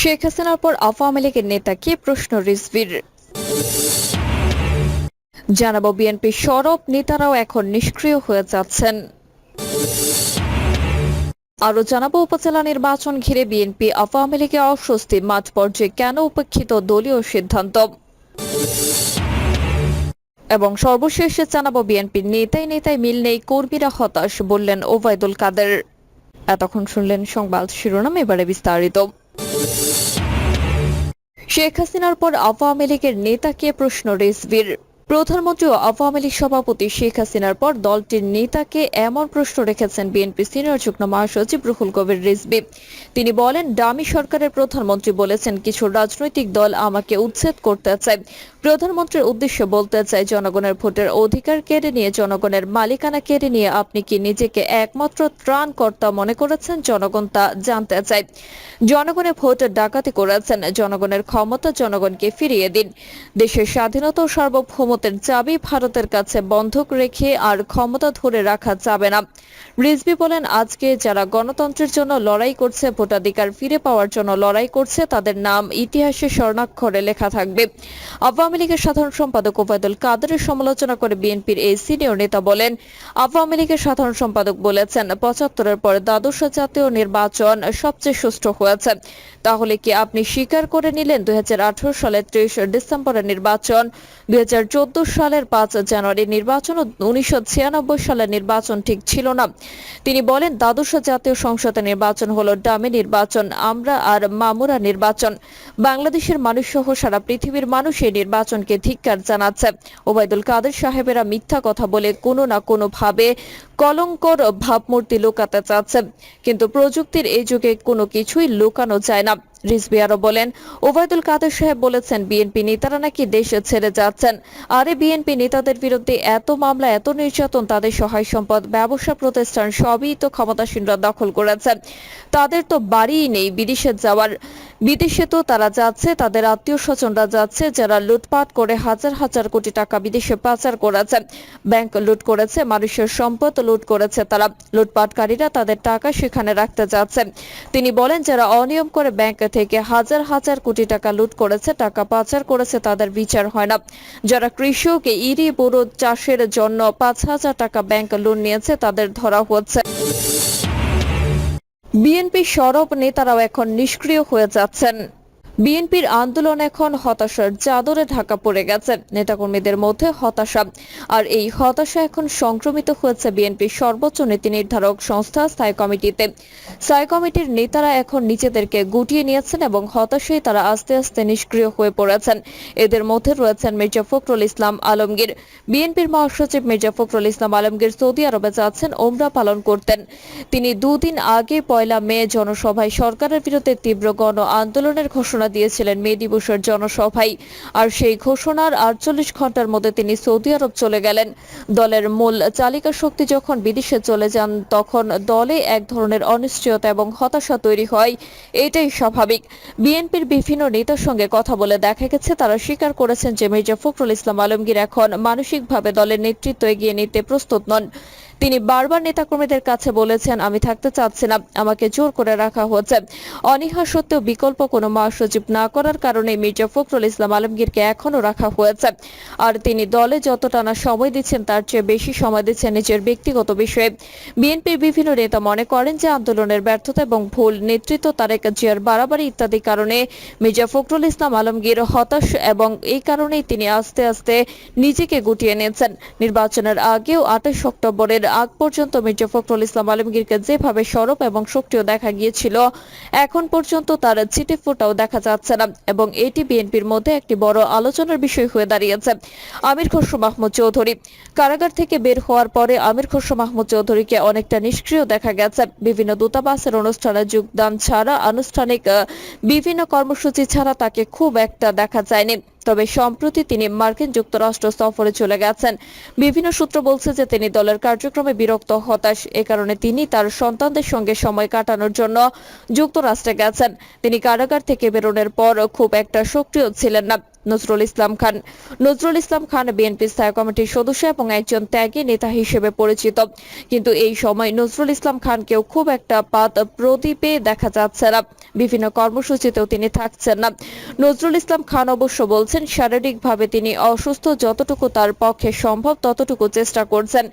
শেখ হাসিনার পর আওয়ামী লীগের নেতা কে প্রশ্ন রিজভির? জানাব বিএনপি সরব, নেতারাও এখন নিষ্ক্রিয় হয়ে যাচ্ছেন। আরও জানাব, উপজেলা নির্বাচন ঘিরে বিএনপি আওয়ামী লীগের অস্বস্তি, মাঠ পর্যায়ে কেন উপেক্ষিত দলীয় সিদ্ধান্ত? এবং সর্বশেষে জানাব, বিএনপির নেতাই নেতাই মিল নেই, কর্মীরা হতাশ, বললেন ওবায়দুল কাদের। এতক্ষণ শুনলেন সংবাদ শিরোনাম এবারে বিস্তারিত। শেখ হাসিনার পর আওয়ামী লীগের নেতাকে প্রশ্ন রেসবির প্রধানমন্ত্রী ও আওয়ামী লীগ সভাপতি শেখ হাসিনার পর দলটির নেতাকে এমন প্রশ্ন রেখেছেন বিএনপি সিনিয়র যুগ্ম মহাসচিব রুহুল কবির রিজবি তিনি বলেন ডামি সরকারের প্রধানমন্ত্রী বলেছেন, কিছু রাজনৈতিক দল আমাকে উচ্ছেদ করতে চায়। প্রধানমন্ত্রীর উদ্দেশ্যে বলতে চাই জনগণের ভোটের অধিকার কেড়ে নিয়ে, জনগণের মালিকানা কেড়ে নিয়ে আপনি কি নিজেকে একমাত্র ত্রাণকর্তা মনে করেছেন? জনগণ তা জানতে চায়। জনগণের ভোট ডাকাতি করেছেন, জনগণের ক্ষমতা জনগণকে ফিরিয়ে দিন। দেশের স্বাধীনতা ও সার্বভৌমত্বের চাবি ভারতের কাছে বন্ধক রেখে আর ক্ষমতা ধরে রাখা যাবে না। রিজভি বলেন, আজকে যারা গণতন্ত্রের জন্য লড়াই করছে, ভোটাধিকার ফিরে পাওয়ার জন্য লড়াই করছে, তাদের নাম ইতিহাসে স্বর্ণাক্ষরে লেখা থাকবে। আওয়ামী লীগের সাধারণ সম্পাদক ওবায়দুল কাদেরের সমালোচনা করে বিএনপির এই সিনিয়র নেতা বলেন, আওয়ামী লীগের সাধারণ সম্পাদক বলেছেন, পঁচাত্তরের পর দ্বাদশ জাতীয় নির্বাচন সবচেয়ে সুষ্ঠু হয়েছে। তাহলে কি আপনি স্বীকার করে নিলেন দুই হাজার আঠারো সালের ত্রিশ ডিসেম্বরের নির্বাচন? দুই হাজার চোদ্দ সালের পাঁচ জানুয়ারি নির্বাচন ও উনিশশো ছিয়ানব্বই সালের নির্বাচন ঠিক ছিল না। তিনি বলেন, দ্বাদশ জাতীয় সংসদের নির্বাচন হলো ডামি নির্বাচন, আমরা আর মামুরা নির্বাচন। বাংলাদেশের মানুষ সহ সারা পৃথিবীর মানুষ এই নির্বাচনকে ধিক্কার জানাচ্ছে। ওবায়দুল কাদের সাহেবেরা মিথ্যা কথা বলে কোনো না কোনো ভাবে কলঙ্কর ভাবমূর্তি লুকাতে চাচ্ছে। কিন্তু প্রযুক্তির এই যুগে কোনো কিছুই লুকানো যায় না। রিজবি আরও বলেন, ওবায়দুল কাদের সাহেব বলেছেন, বিএনপি নেতারা নাকি দেশ ছেড়ে যাচ্ছেন। আরে বিএনপি নেতাদের বিরুদ্ধে এত মামলা, এত নির্যাতন, তাদের সহায় সম্পদ, ব্যবসা প্রতিষ্ঠান সবই তো ক্ষমতাসীনরা দখল করেছেন। তাদের তো বাড়িই নেই বিদেশে যাওয়ার। বিদেশে তো তারা যাচ্ছে, তাদের আত্মীয় স্বজনরা যাচ্ছে, যারা লুটপাট করে হাজার হাজার কোটি টাকা বিদেশে পাচার করেছে ব্যাংক লুট করেছে, মানুষের সম্পদ লুট করেছে তারা। লুটপাটকারীরা তাদের টাকা সেখানে রাখতে যাচ্ছে তিনি বলেন, যারা অনিয়ম করে ব্যাংক থেকে হাজার হাজার কোটি টাকা লুট করেছে, টাকা পাচার করেছে, তাদের বিচার হয় না। যারা কৃষক ইরি বুড়ো চাষের জন্য পাঁচ হাজার টাকা ব্যাংক লোন নিয়েছে, তাদের ধরা হচ্ছে। বিএনপি সরব নেতারাও এখন নিষ্ক্রিয় হয়ে যাচ্ছেন। বিএনপির আন্দোলন এখন হতাশার চাদরে ঢাকা পড়ে গেছে। নেতাকর্মীদের মধ্যে হতাশা। আর এই হতাশা এখন সংক্রমিত হয়েছে বিএনপির সর্বোচ্চ নীতি নির্ধারক সংস্থা স্থায়ী কমিটিতে। স্থায়ী কমিটির নেতারা এখন নিজেদেরকে গুটিয়ে নিয়েছেন এবং হতাশায় তারা আস্তে আস্তে নিষ্ক্রিয় হয়ে পড়েছেন। এদের মধ্যে রয়েছেন মির্জা ফখরুল ইসলাম আলমগীর। বিএনপির মহাসচিব মির্জা ফখরুল ইসলাম আলমগীর সৌদি আরবে যাচ্ছেন, ওমরা পালন করতেন। তিনি দুদিন আগে পয়লা মে জনসভায় সরকারের বিরুদ্ধে তীব্র গণ আন্দোলনের ঘোষণা দিয়েছিলেন মে দিবসের জনসভায়। আর সেই ঘোষণার আটচল্লিশ ঘণ্টার মধ্যে তিনি সৌদি আরব চলে গেলেন। দলের মূল চালিকা শক্তি যখন বিদেশে চলে যান, তখন দলে এক ধরনের অনিশ্চয়তা এবং হতাশা তৈরি হয়। এটাই স্বাভাবিক। বিএনপির বিভিন্ন নেতার সঙ্গে কথা বলে দেখা গেছে, তারা স্বীকার করেছেন যে মির্জা ফখরুল ইসলাম আলমগীর এখন মানসিকভাবে দলের নেতৃত্ব এগিয়ে নিতে প্রস্তুত নন। তিনি বারবার নেতাকর্মীদের কাছে বলেছেন, আমি থাকতে চাচ্ছি না, আমাকে জোর করে রাখা হচ্ছে। অনীহা সত্ত্বেও বিকল্প কোনো মহাসচিব না করার কারণে মির্জা ফখরুল ইসলাম আলমগীরকে এখনও রাখা হয়েছে। আর তিনি দলে যতটা না সময় দিচ্ছেন, তার চেয়ে বেশি সময় দিচ্ছেন নিজের ব্যক্তিগত বিষয়ে। বিএনপির বিভিন্ন নেতা মনে করেন যে আন্দোলনের ব্যর্থতা এবং ভুল নেতৃত্ব তারেক জিয়ার বাড়াবাড়ি ইত্যাদি কারণে মির্জা ফখরুল ইসলাম আলমগীর হতাশ এবং এই কারণেই তিনি আস্তে আস্তে নিজেকে গুটিয়ে নিয়েছেন। নির্বাচনের আগেও আঠাশ অক্টোবরের আগ পর্যন্ত মির্জা ফখরুল ইসলাম আলমগীরকে যেভাবে সরব এবং সক্রিয় দেখা গিয়েছিল, এখন পর্যন্ত তার ছিটে ফোটাও দেখা যাচ্ছে না এবং এটি বিএনপির মধ্যে একটি বড় আলোচনার বিষয় হয়ে দাঁড়িয়েছে। আমির খসরু মাহমুদ চৌধুরী। কারাগার থেকে বের হওয়ার পরে আমির খসরু মাহমুদ চৌধুরীকে অনেকটা নিষ্ক্রিয় দেখা গেছে। বিভিন্ন দূতাবাসের অনুষ্ঠানে যোগদান ছাড়া আনুষ্ঠানিক বিভিন্ন কর্মসূচি ছাড়া তাকে খুব একটা দেখা যায়নি। তবে সম্প্রতি তিনি মার্কিন যুক্তরাষ্ট্র সফরে চলে গেছেন। বিভিন্ন সূত্র বলছে যে তিনি দলের কার্যক্রমে বিরক্ত, হতাশ। এ কারণে তিনি তার সন্তানদের সঙ্গে সময় কাটানোর জন্য যুক্তরাষ্ট্রে গেছেন। তিনি কারাগার থেকে বেরোনোর পর খুব একটা সক্রিয় ছিলেন না। নজরুল ইসলাম খান। নজরুল ইসলাম খান বিএনপি স্থায়ী কমিটির সদস্য এবং একজন ত্যাগী নেতা হিসেবে পরিচিত। কিন্তু এই সময় নজরুল ইসলাম খানকেও খুব একটা পাত প্রদীপে দেখা যাচ্ছে না। বিভিন্ন কর্মসূচিতেও তিনি থাকছেন না। নজরুল ইসলাম খান অবশ্য বলছেন, শারীরিকভাবে তিনি অসুস্থ, যতটুকু তার পক্ষে সম্ভব ততটুকু চেষ্টা করছেন।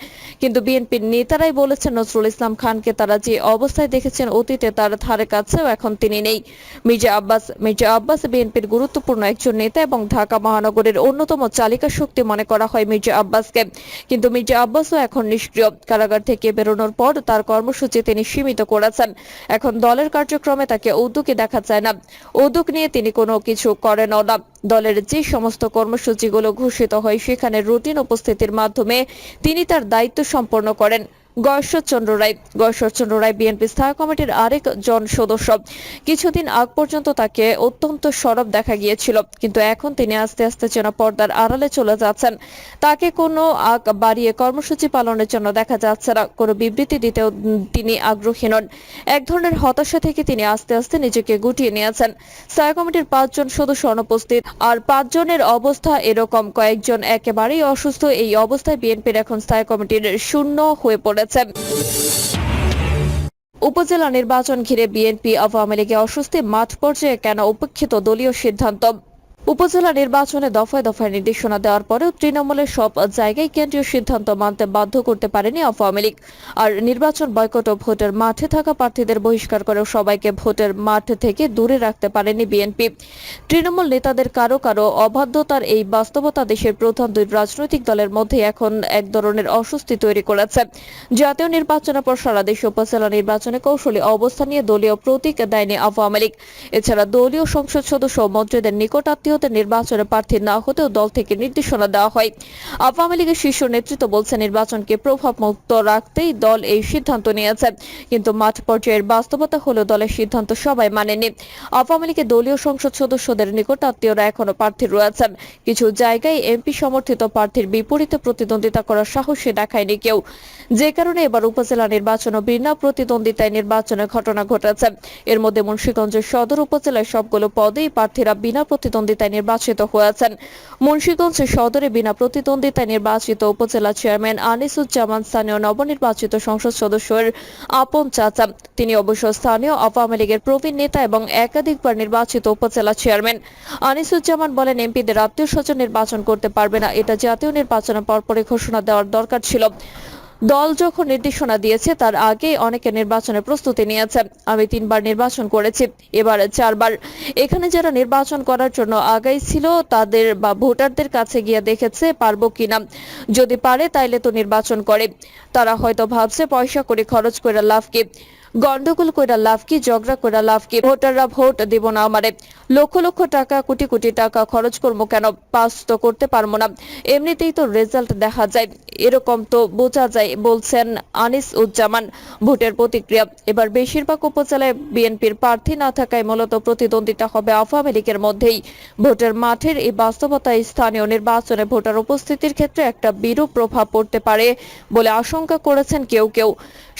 কিন্তু বিএনপির নেতারাই বলেছেন, নজরুল ইসলাম খানকে তারা যে অবস্থায় দেখেছেন, অতীতে তার ধারে কাছেও এখন তিনি নেই। মির্জা আব্বাস মির্জা আব্বাস বিএনপির গুরুত্বপূর্ণ একজন নেতা এবং ঢাকা মহানগরের অন্যতম চালিকা শক্তি মনে করা হয় মির্জা আব্বাসকে। কিন্তু মির্জা আব্বাসও এখন নিষ্ক্রিয়। কারাগার থেকে বেরোনোর পর তার কর্মসূচি তিনি সীমিত করেছেন। এখন দলের কার্যক্রমে তাকে উদ্যোগে দেখা যায় না। উদ্যোগ নিয়ে তিনি কোনো কিছু করেন না। দলের যে সমস্ত কর্মসূচিগুলো ঘোষিত হয়, সেখানে রুটিন উপস্থিতির মাধ্যমে তিনি তার দায়িত্ব সম্পন্ন করেন। গয়েশ্বরচন্দ্র রায়। গয়েশ্বরচন্দ্র রায় বিএনপি স্থায়ী কমিটির আরেক জন সদস্য। কিছুদিন আগ পর্যন্ত তাকে অত্যন্ত সরব দেখা গিয়েছিল, কিন্তু এখন তিনি আস্তে আস্তে যেন পর্দার আড়ালে চলে যাচ্ছেন। তাকে কোনো আগ বাড়িয়ে কর্মসূচি পালনের জন্য দেখা যাচ্ছে না, কোনো বিবৃতি দিতেও তিনি আগ্রহী নন। এক ধরনের হতাশা থেকে তিনি আস্তে আস্তে নিজেকে গুটিয়ে নিয়েছেন। স্থায়ী কমিটির পাঁচজন সদস্য অনুপস্থিত, আর পাঁচজনের অবস্থা এরকম। কয়েকজন একেবারেই অসুস্থ, এই অবস্থায় বিএনপির এখন স্থায়ী কমিটির শূন্য হয়ে পড়েছে। উপজেলা নির্বাচন ঘিরে বিএনপি আওয়ামী লীগে অস্বস্তি মাঠ পর্যায়ে কেন উপেক্ষিত দলীয় সিদ্ধান্ত? উপজেলা নির্বাচনে দফায় দফায় নির্দেশনা দেওয়ার পরেও তৃণমূলের সব জায়গায় কেন্দ্রীয় সিদ্ধান্ত মানতে বাধ্য করতে পারেনি আওয়ামী লীগ। আর নির্বাচন বয়কট ও ভোটের মাঠে থাকা প্রার্থীদের বহিষ্কার করেও সবাইকে ভোটের মাঠ থেকে দূরে রাখতে পারেনি বিএনপি। তৃণমূল নেতাদের কারও কারও অবাধ্যতার এই বাস্তবতা দেশের প্রধান দুই রাজনৈতিক দলের মধ্যে এখন এক ধরনের অস্বস্তি তৈরি করেছে। জাতীয় নির্বাচনের পর সারা দেশে উপজেলা নির্বাচনে কৌশলী অবস্থান নিয়ে দলীয় প্রতীক দেয়নি আওয়ামী লীগ। এছাড়া দলীয় সংসদ সদস্য মন্ত্রীদের নিকট আত্মীয়দের নির্বাচনে প্রার্থী না হতেও দল থেকে নির্দেশনা দেওয়া হয়। আওয়ামী লীগের শীর্ষ নেতৃত্ব বলছে নির্বাচনকে প্রভাব মুক্ত রাখতেই দল এই সিদ্ধান্ত নিয়েছে। কিন্তু মাঠ পর্যায়ের বাস্তবতা হলো দলের সিদ্ধান্ত সবাই মানেনি। আওয়ামী লীগের দলীয় সংসদ সদস্যদের নিকট আত্মীয়রা এখনও প্রার্থী রয়েছেন কিছু জায়গায় এমপি সমর্থিত প্রার্থীর বিপরীতে প্রতিদ্বন্দ্বিতা করার সাহসে দেখায়নি কেউ। যে কারণে এবার উপজেলা নির্বাচন ও বিনা প্রতিদ্বন্দ্বিতায় নির্বাচনের ঘটনা ঘটেছে। এর মধ্যে মুন্সিগঞ্জের সদর উপজেলায় সবগুলো পদেই প্রার্থীরা বিনা প্রতিদ্বন্দ্বিতায় নির্বাচিত হয়েছেন। মুন্সিগঞ্জ সদরে বিনা প্রতিদ্বন্দ্বিতায় নির্বাচিত উপজেলা চেয়ারম্যান আনিসুজ্জামান স্থানীয় নবনির্বাচিত সংসদ সদস্যের আপন চাচা। তিনি অবশ্য স্থানীয় আওয়ামী লীগের প্রবীণ নেতা এবং একাধিকবার নির্বাচিত উপজেলা চেয়ারম্যান। আনিসুজ্জামান বলেন, এমপিদের আত্মীয় স্বজন নির্বাচন করতে পারবে না। এটা জাতীয় নির্বাচনের পরপরই ঘোষণা দেওয়ার দরকার ছিল। দল যখন নির্দেশনা দিয়েছে, তার আগে অনেকে নির্বাচনের প্রস্তুতি নিয়েছে। আমি তিনবার নির্বাচন করেছি, এবার চারবার। এখানে যারা নির্বাচন করার জন্য আগাই ছিল, তাদের বা ভোটারদের কাছে গিয়ে দেখেছে, পারব কিনা। যদি পারে, তাইলে তো নির্বাচন করে। তারা হয়তো ভাবছে, পয়সা করে খরচ করে লাভ কি? গন্ডগোল কইরা লাভ কি, ঝগড়া কইরা লাভ কি? ভোটাররা ভোট দিব না আমারে। লক্ষ লক্ষ টাকা, কোটি কোটি টাকা খরচ করব কেন? পাস তো করতে পারব না। এমনিতেই তো রেজাল্ট দেখা যায়। এরকম তো বোঝা যায়, বলছেন আনিস উজ্জামান। ভোটের প্রতিক্রিয়া, এবার বেশিরভাগ উপজেলায় বিএনপির প্রার্থী না থাকায় মূলত প্রতিদ্বন্দ্বিতা হবে আওয়ামী লীগের মধ্যেই। ভোটের মাঠের এই বাস্তবতায় স্থানীয় নির্বাচনে ভোটার উপস্থিতির ক্ষেত্রে একটা বিরূপ প্রভাব পড়তে পারে বলে আশঙ্কা করেছেন কেউ কেউ।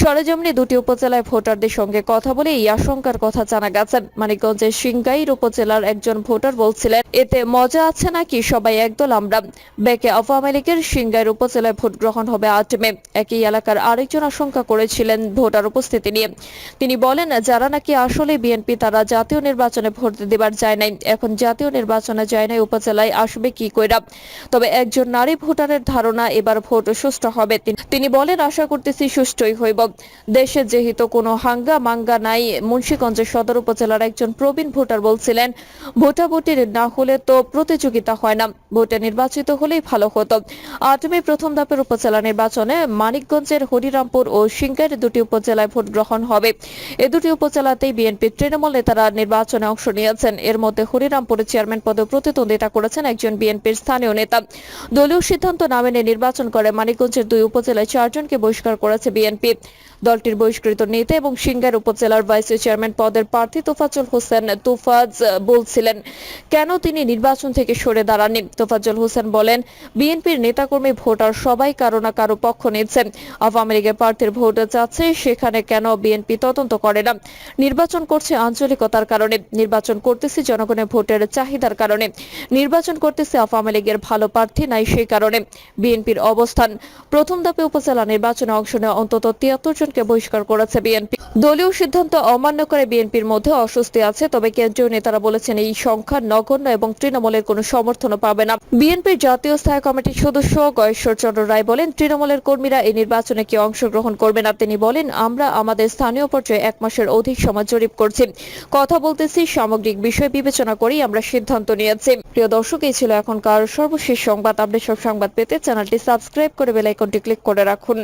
সরেজমিনে দুটি উপজেলায় ভোটারদের সঙ্গে কথা বলে এই আশঙ্কার কথা জানা গেছে। মানিকগঞ্জের সিংগাইর উপজেলার একজন ভোটার বলছিলেন, এতে মজা আছে নাকি? সবাই একদল আমরা। বেকে আওয়ামী লীগের সিংগাইর উপজেলায় ভোট গ্রহণ হবে আট মে। একই এলাকার আরেকজন আশঙ্কা করেছিলেন ভোটার উপস্থিতি নিয়ে। তিনি বলেন, যারা নাকি আসলে বিএনপি, তারা জাতীয় নির্বাচনে ভোট দেবার যায় নাই। এখন জাতীয় নির্বাচনে যায় নাই, উপজেলায় আসবে কি কইরা? তবে একজন নারী ভোটারের ধারণা এবার ভোট সুষ্ঠু হবে। তিনি বলেন, আশা করতেছি সুষ্ঠুই হইব। দেশে যেহেতু কোনো হাঙ্গা মাঙ্গা নাই। মুন্সিগঞ্জের সদর উপজেলার একজন প্রবীণ ভোটার বলছিলেন, ভোটাভুটির না হলে তো প্রতিযোগিতা হয় না। ভোটে নির্বাচিত হলেই ভালো হতো। আট মে প্রথম ধাপের উপজেলা নির্বাচনে মানিকগঞ্জের হরিরামপুর ও সিংহের দুটি উপজেলায় ভোট গ্রহণ হবে। এ দুটি উপজেলাতেই বিএনপি তৃণমূল নেতারা নির্বাচনে অংশ নিয়েছেন। এর মধ্যে হরিরামপুরের চেয়ারম্যান পদে প্রতিদ্বন্দ্বিতা করেছেন একজন বিএনপির স্থানীয় নেতা। দলীয় সিদ্ধান্ত না মেনে নির্বাচন করে মানিকগঞ্জের দুই উপজেলায় চারজনকে বহিষ্কার করেছে বিএনপি। দলটির বহিষ্কৃত নেতা এবং সিঙ্গার উপজেলার ভাইস চেয়ারম্যান পদের প্রার্থী তোফাজুল হোসেন তোফাজ বলছিলেন, কেন তিনি নির্বাচন থেকে সরে দাঁড়াননি? তোফাজুল হোসেন বলেন, বিএনপির নেতাকর্মী, ভোটার সবাই কারও না কারও পক্ষ নিচ্ছে। আওয়ামী লীগের প্রার্থীর ভোট চাচ্ছে সেখানে কেন বিএনপি তদন্ত করে না? নির্বাচন করছে আঞ্চলিকতার কারণে। নির্বাচন করতেছি জনগণের ভোটের চাহিদার কারণে। নির্বাচন করতেছে আওয়ামী লীগের ভালো প্রার্থী নাই সেই কারণে। বিএনপির অবস্থান। প্রথম ধাপে উপজেলা নির্বাচনে অংশ নেওয়া অন্তত তিয়াত্তর জনকে বহিষ্কার করেছে বিএনপি। দলীয় সিদ্ধান্ত অমান্য করে বিএনপির মধ্যে অস্বস্তি আছে, তবে কেন্দ্রীয় নেতারা বলেছেন এই সংখ্যা নগণ্য এবং তৃণমূলের কোনো সমর্থনও পাবে না। বিএনপির জাতীয় স্থায়ী কমিটির সদস্য গয়েশ্বর চন্দ্র রায় বলেন, তৃণমূলের কর্মীরা এই নির্বাচনে কি অংশগ্রহণ করবে না? তিনি বলেন, আমরা আমাদের স্থানীয় পর্যায়ে এক মাসের অধিক সময় জরিপ করছি। কথা বলতেছি, সামগ্রিক বিষয় বিবেচনা করেই আমরা সিদ্ধান্ত নিয়েছি। প্রিয় দর্শক, এই ছিল এখনকার সর্বশেষ সংবাদ। আপডেট সব সংবাদ পেতে চ্যানেলটি সাবস্ক্রাইব করে বেল আইকনটি ক্লিক করে রাখুন।